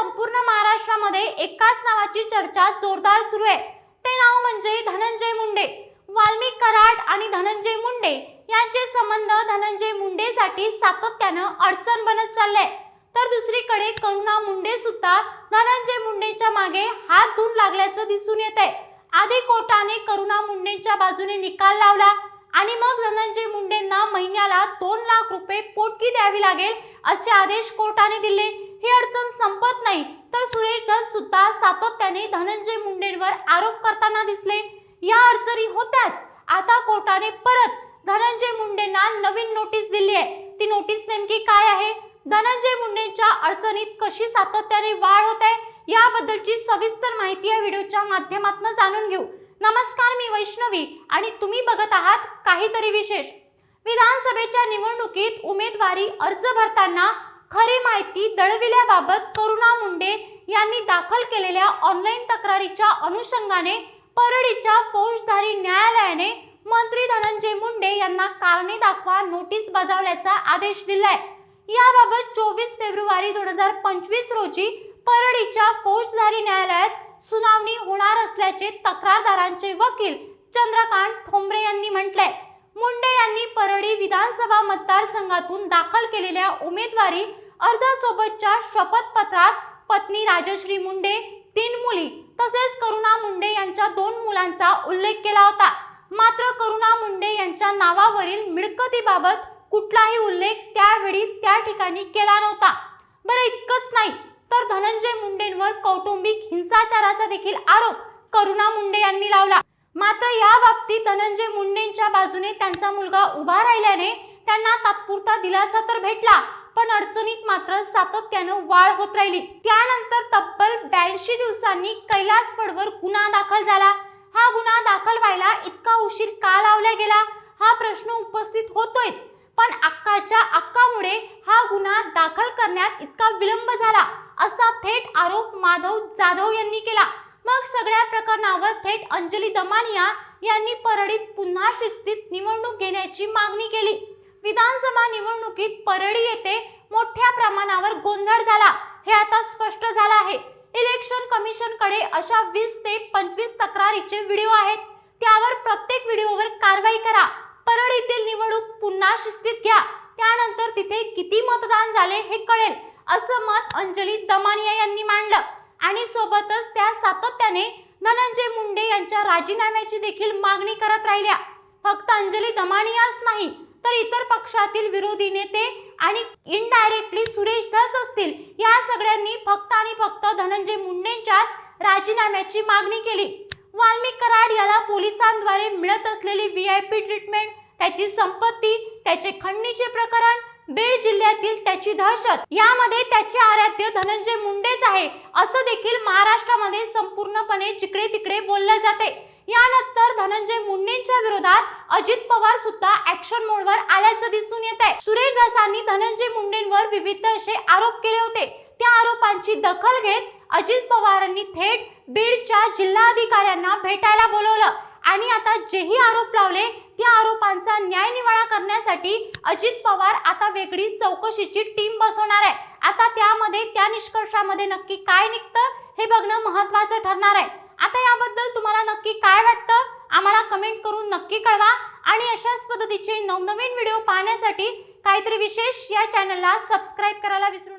संपूर्ण महाराष्ट्रामध्ये एकाच नावाची चर्चा जोरदार सुरू आहे. ते नाव म्हणजे धनंजय मुंडे. वाल्मिक कराड आणि धनंजय मुंडे यांचे संबंध धनंजय मुंडेसाठी सातत्यानं अडचण बनत चाललंय. तर दुसरीकडे करुणा मुंडे सुद्धा धनंजय मुंडेच्या मागे हात धुवून लागल्याचं दिसून येत आहे आधी कोर्टाने करुणा मुंडेंच्या बाजूने निकाल लावला आणि मग धनंजय मुंडेंना महिन्याला दोन लाख रुपये पोटकी द्यावी लागेल असे आदेश कोर्टाने दिले. ही अडचण संपत नाही तर सुरेश धस सुद्धा सातत्याने धनंजय मुंडेंवर आरोप करताना दिसले. या अडचणी होत्याच. आता कोर्टाने परत धनंजय मुंडेंना नवीन नोटीस दिली आहे. ती नोटीस नेमकी काय आहे? धनंजय मुंडेंच्या अडचणीत कशी सातत्याने वाढ होत? आहे याबद्दलची सविस्तर माहिती या व्हिडिओच्या माध्यमातून जाणून घेऊ. नमस्कार मी वैष्णवी आणि तुम्ही बघत आहात काहीतरी विशेष. विधानसभेच्या निवडणुकीत उमेदवारी अर्ज भरताना खरी माहिती दळविल्याबाबत करुणा मुंडे यांनी दाखल केलेल्या ऑनलाईन तक्रारीच्या अनुषंगाने परळीच्या फौजदारी न्यायालयाने मंत्री धनंजय मुंडे यांना कारणे दाखवा नोटीस बजावल्याचा आदेश दिलाय. याबाबत चोवीस फेब्रुवारी दोन हजार पंचवीस रोजी परळीच्या फौजदारी न्यायालयात सुनावणी होणार असल्याचे तक्रारदारांचे वकील चंद्रकांत ठोंबरे यांनी म्हटलंय. मुंडे यांनी परळी विधानसभा मतदारसंघातून दाखल केलेल्या उमेदवारी अर्जासोबतच्या शपथपत्रात पत्नी राजश्री मुंडे तीन मुली तसेच करुणा मुंडे यांच्या दोन मुलांचा उल्लेख केला होता. मात्र करुणा मुंडे यांच्या नावावरील मिळकतीबाबत कुठलाही उल्लेख त्यावेळी त्या ठिकाणी केला नव्हता. बरं इतकंच नाही तर धनंजय मुंडेंवर कौटुंबिक हिंसाचाराचा देखील आरोप करुणा मुंडे यांनी लावला. मात्र या बाबतीत धनंजय मुंडेंच्या बाजूने त्यांचा मुलगा उभा राहिल्याने त्यांना तात्पुरता दिलासा तर भेटला पण अडचणीत मात्र सातत्यानं वाढ होत राहिली. त्यानंतर तब्बल ब्याऐंशी दिवसांनी कैलास फडवर गुन्हा दाखल झाला. हा गुन्हा दाखल व्हायला इतका उशीर का लावला गेला हा प्रश्न उपस्थित होतोयच पण अक्काच्या अक्कामुळे हा गुन्हा दाखल करण्यात इतका विलंब झाला असा थेट आरोप माधव जाधव यांनी केला. मग सगळ्या प्रकरणावर थेट अंजली दमानिया यांनी परळीत पुन्हा शिस्तीत निवडणूक घेण्याची मागणी केली. विधानसभा निवडणुकीत परळी येथे मोठ्या प्रमाणावर गोंधळ झाला. हे आता स्पष्ट झालं आहे. इलेक्शन कमिशनकडे अशा वीस ते पंचवीस तक्रारीचे व्हिडिओ आहेत. त्यावर प्रत्येक व्हिडिओवर कारवाई करा. परळीतील निवडणूक पुन्हा शिस्तीत घ्या. त्यानंतर तिथे किती मतदान झाले हे कळेल असं मत अंजली दमानिया यांनी मांडलं. आणि सोबतच त्या सातत्याने धनंजय मुंडे यांच्या राजीनाम्याची देखील मागणी करत राहिल्या. फक्त अंजली दमानियाच नाही तर इतर पक्षातील विरोधी नेते आणि इनडायरेक्टली सुरेश धस असतील या सगळ्यांनी फक्त आणि फक्त धनंजय मुंडेंच्याच राजीनाम्याची मागणी केली. वाल्मिक कराड याला पोलिसांद्वारे मिळत असलेली व्ही आय पी ट्रीटमेंट त्याची संपत्ती त्याचे खंडणीचे प्रकरण बीड जिल्ह्यातील त्याची दहशत. यामध्ये त्याचे आराध्य धनंजय मुंडेच आहे. असं देखील महाराष्ट्रामध्ये संपूर्णपणे जिकडे तिकडे बोलले जाते. यानंतर धनंजय मुंडेंच्या विरोधात अजित पवार सुद्धा ऍक्शन मोडवर आल्याचं दिसून येत आहे सुरेश दासांनी धनंजय मुंडेंवर विविध असे आरोप केले होते. त्या आरोपांची दखल घेत अजित पवारांनी थेट बीडच्या जिल्हाधिकाऱ्यांना भेटायला बोलवलं. आणि आता जेही आरोप लावले त्या आरोपांचा न्यायनिवाळा करण्यासाठी अजित पवार आता वेगळी चौकशीची टीम बसवणार आहे. आता त्यामध्ये त्या निष्कर्षामध्ये नक्की काय निघतं हे बघणं महत्वाचं ठरणार आहे. आता याबद्दल तुम्हाला नक्की काय वाटतं आम्हाला कमेंट करून नक्की कळवा. आणि अशाच पद्धतीचे नवनवीन व्हिडिओ पाहण्यासाठी काहीतरी विशेष या चॅनलला सबस्क्राईब करायला विसरू नका.